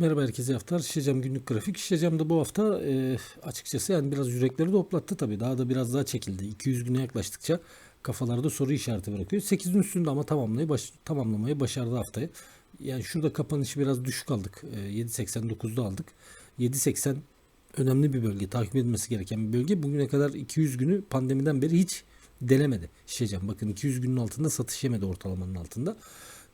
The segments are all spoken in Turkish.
Merhaba herkese haftalar. Şişecam günlük grafik. Şişecam da bu hafta e, açıkçası yani biraz yürekleri de hoplattı tabii. Daha da biraz daha çekildi. 200 güne yaklaştıkça kafalarda soru işareti bırakıyor. 8'in üstünde ama tamamlamayı, baş, tamamlamayı başardı haftayı. Yani şurada kapanışı biraz düşük aldık. E, 7.89'da aldık. 7.80 önemli bir bölge. Takip edilmesi gereken bir bölge. Bugüne kadar 200 günü pandemiden beri hiç denemedi. Şişecam bakın 200 günün altında satış yemedi ortalamanın altında.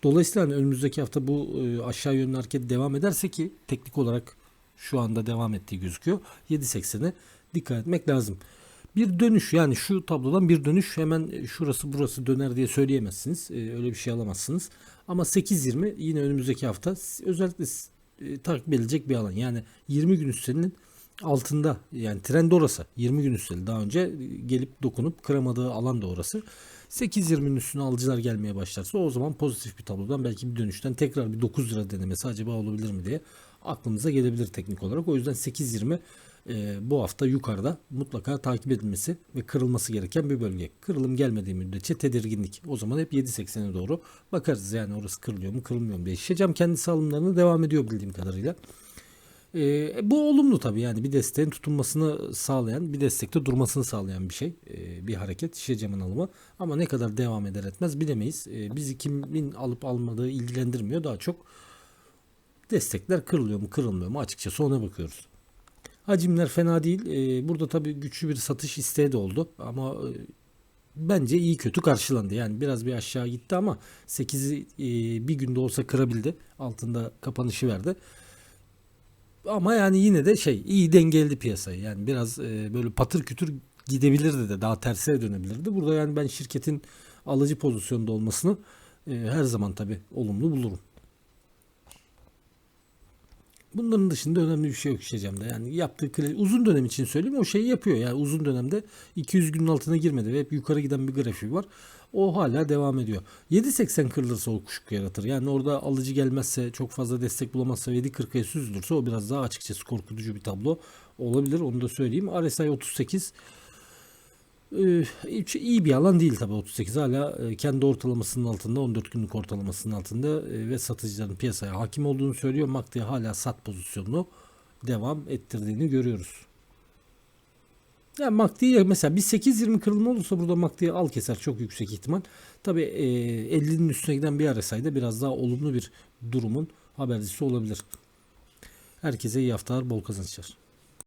Dolayısıyla hani önümüzdeki hafta bu e, aşağı yönlü hareket devam ederse ki teknik olarak şu anda devam ettiği gözüküyor. 7.80'e dikkat etmek lazım. Bir dönüş yani şu tablodan bir dönüş hemen şurası burası döner diye söyleyemezsiniz. E, öyle bir şey alamazsınız. Ama 8.20 yine önümüzdeki hafta özellikle e, takip edilecek bir alan. Yani 20 gün üstlerinin altında yani trend orası 20 gün üsteli daha önce gelip dokunup kıramadığı alan da orası 8.20'nin üstüne alıcılar gelmeye başlarsa o zaman pozitif bir tablodan belki bir dönüşten tekrar bir 9 lira denemesi acaba olabilir mi diye aklımıza gelebilir teknik olarak. O yüzden 8.20 e, bu hafta yukarıda mutlaka takip edilmesi ve kırılması gereken bir bölge. Kırılım gelmediği müddetçe tedirginlik. O zaman hep 7.80'e doğru bakarız yani orası kırılıyor mu kırılmıyor mu diye. Şişecam kendi alımlarına devam ediyor bildiğim kadarıyla. E, bu olumlu tabii yani bir desteğin tutunmasını sağlayan, bir destekte durmasını sağlayan bir şey. E, bir hareket şişe camın alımı. Ama ne kadar devam eder etmez bilemeyiz. E, bizi kimin alıp almadığı ilgilendirmiyor. Daha çok destekler kırılıyor mu kırılmıyor mu açıkçası ona bakıyoruz. Hacimler fena değil. E, burada tabii güçlü bir satış isteği de oldu. Ama e, bence iyi kötü karşılandı. Yani biraz bir aşağı gitti ama 8'i e, bir günde olsa kırabildi. Altında kapanışı verdi ama yani yine de şey iyi dengeledi piyasayı. Yani biraz e, böyle patır kütür gidebilirdi de daha tersine dönebilirdi. Burada yani ben şirketin alıcı pozisyonda olmasını e, her zaman tabi olumlu bulurum. Bunların dışında önemli bir şey yok Şişecam'da. Yani yaptığı kredi, uzun dönem için söyleyeyim o şeyi yapıyor. Yani uzun dönemde 200 günün altına girmedi ve hep yukarı giden bir grafiği var. O hala devam ediyor. 7.80 kırılırsa o kuşku yaratır. Yani orada alıcı gelmezse çok fazla destek bulamazsa 7.40'a süzülürse o biraz daha açıkçası korkutucu bir tablo olabilir. Onu da söyleyeyim. RSI 38 ee, iyi bir alan değil tabi 38 hala e, kendi ortalamasının altında 14 günlük ortalamasının altında e, ve satıcıların piyasaya hakim olduğunu söylüyor. MACD hala sat pozisyonunu devam ettirdiğini görüyoruz. Yani MACD'ye mesela bir 8.20 kırılma olursa burada MACD'ye al keser çok yüksek ihtimal. Tabi e, 50'nin üstüne giden bir RSI'de biraz daha olumlu bir durumun habercisi olabilir. Herkese iyi haftalar, bol kazançlar.